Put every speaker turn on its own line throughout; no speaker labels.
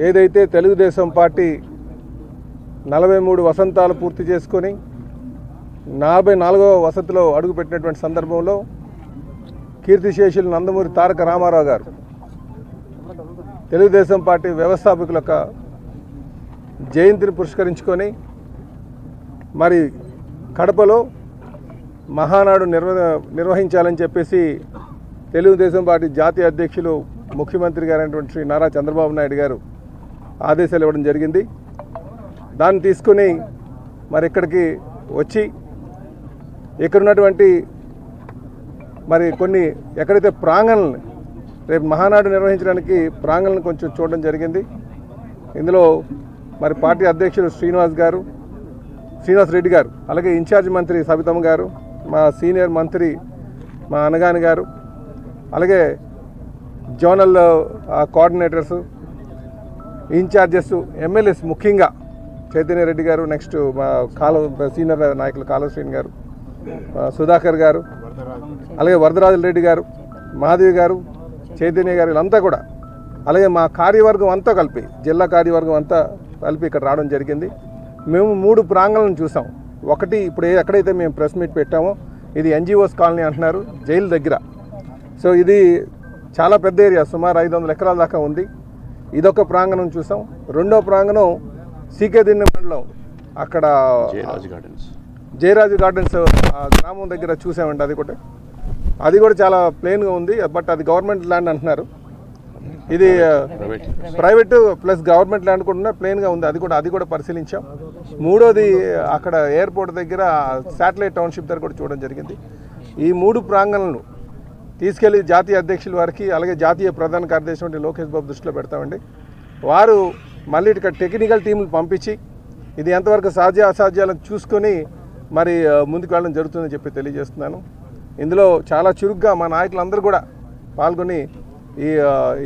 ఏదైతే తెలుగుదేశం పార్టీ నలభై మూడు వసంతాలు పూర్తి చేసుకొని నలభై నాలుగవ వసతిలో అడుగుపెట్టినటువంటి సందర్భంలో కీర్తిశేషులు నందమూరి తారక రామారావు గారు తెలుగుదేశం పార్టీ వ్యవస్థాపకుల యొక్క జయంతిని పురస్కరించుకొని మరి కడపలో మహానాడు నిర్వ నిర్వహించాలని చెప్పేసి తెలుగుదేశం పార్టీ జాతీయ అధ్యక్షులు ముఖ్యమంత్రి గారైనటువంటి శ్రీ నారా చంద్రబాబు నాయుడు గారు ఆదేశాలు ఇవ్వడం జరిగింది. దాన్ని తీసుకుని మరి ఇక్కడికి వచ్చి ఇక్కడ ఉన్నటువంటి మరి కొన్ని ఎక్కడైతే ప్రాంగణలు రేపు మహానాడు నిర్వహించడానికి ప్రాంగణను కొంచెం చూడడం జరిగింది. ఇందులో మరి పార్టీ అధ్యక్షులు శ్రీనివాస్ గారు శ్రీనివాస్ రెడ్డి గారు అలాగే ఇన్ఛార్జ్ మంత్రి సబితమ్మ గారు మా సీనియర్ మంత్రి మా అనగాని గారు అలాగే జోనల్ ఆ, కోఆర్డినేటర్స్ ఇన్ఛార్జెస్ ఎమ్మెల్యేస్ ముఖ్యంగా చైతన్య రెడ్డి గారు నెక్స్ట్ మా కాలువ సీనియర్ నాయకులు కాలువశ్రీని గారు సుధాకర్ గారు అలాగే వరదరాజుల రెడ్డి గారు మాధవి గారు చైతన్య గారు వీళ్ళంతా కూడా అలాగే మా కార్యవర్గం అంతా కలిపి జిల్లా కార్యవర్గం అంతా కలిపి ఇక్కడ రావడం జరిగింది. మేము మూడు ప్రాంగణలను చూసాం. ఒకటి ఇప్పుడు ఎక్కడైతే మేము ప్రెస్ మీట్ పెట్టామో ఇది ఎన్జిఓస్ కాలనీ అంటున్నారు జైలు దగ్గర. సో ఇది చాలా పెద్ద ఏరియా సుమారు ఐదు వందల ఎకరాల దాకా ఉంది. ఇదొక ప్రాంగణం చూసాం. రెండో ప్రాంగణం సీకే దిన్నె మండలం. అక్కడ
జయరాజ్ గార్డెన్స్.
జయరాజు గార్డెన్స్ గ్రామం దగ్గర చూసామండి అది కూడా. అది కూడా చాలా ప్లెయిన్గా ఉంది బట్ అది గవర్నమెంట్ ల్యాండ్ అంటున్నారు. ఇది
ప్రైవేట్.
ప్లస్ గవర్నమెంట్ ల్యాండ్ కూడా ఉన్న ప్లెయిన్గా ఉంది అది కూడా అది కూడా పరిశీలించాం. మూడోది అక్కడ ఎయిర్పోర్ట్ దగ్గర శాటిలైట్ టౌన్షిప్ దగ్గర కూడా చూడడం జరిగింది. ఈ మూడు ప్రాంగణలను తీసుకెళ్ళి జాతీయ అధ్యక్షుల వారికి అలాగే జాతీయ ప్రధాన కార్యదర్శి వంటి లోకేష్ బాబు దృష్టిలో పెడతామండి. వారు మళ్ళీ ఇక్కడ టెక్నికల్ టీంలు పంపించి ఇది ఎంతవరకు సాధ్య అసాధ్యాలను చూసుకొని మరి ముందుకు వెళ్ళడం జరుగుతుందని చెప్పి తెలియజేస్తున్నాను. ఇందులో చాలా చురుగ్గా మా నాయకులందరూ కూడా పాల్గొని ఈ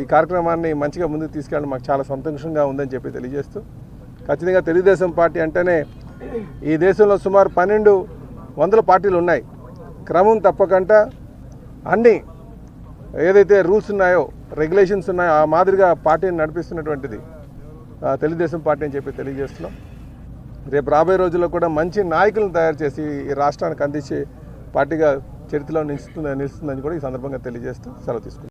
ఈ కార్యక్రమాన్ని మంచిగా ముందుకు తీసుకెళ్ళడం మాకు చాలా సంతోషంగా ఉందని చెప్పి తెలియజేస్తూ ఖచ్చితంగా తెలుగుదేశం పార్టీ అంటేనే ఈ దేశంలో సుమారు పన్నెండు వందల పార్టీలు ఉన్నాయి. క్రమం తప్పకుండా అన్నీ ఏదైతే రూల్స్ ఉన్నాయో రెగ్యులేషన్స్ ఉన్నాయో ఆ మాదిరిగా పార్టీని నడిపిస్తున్నటువంటిది ఆ, తెలుగుదేశం పార్టీ అని చెప్పి తెలియజేస్తున్నాం. రేపు రాబోయే రోజుల్లో కూడా మంచి నాయకులను తయారు చేసి ఈ రాష్ట్రానికి అందించే పార్టీగా చరిత్రలో నిలుస్తుంది నిలుస్తుందని కూడా ఈ సందర్భంగా తెలియజేస్తూ సెలవు తీసుకుంటాం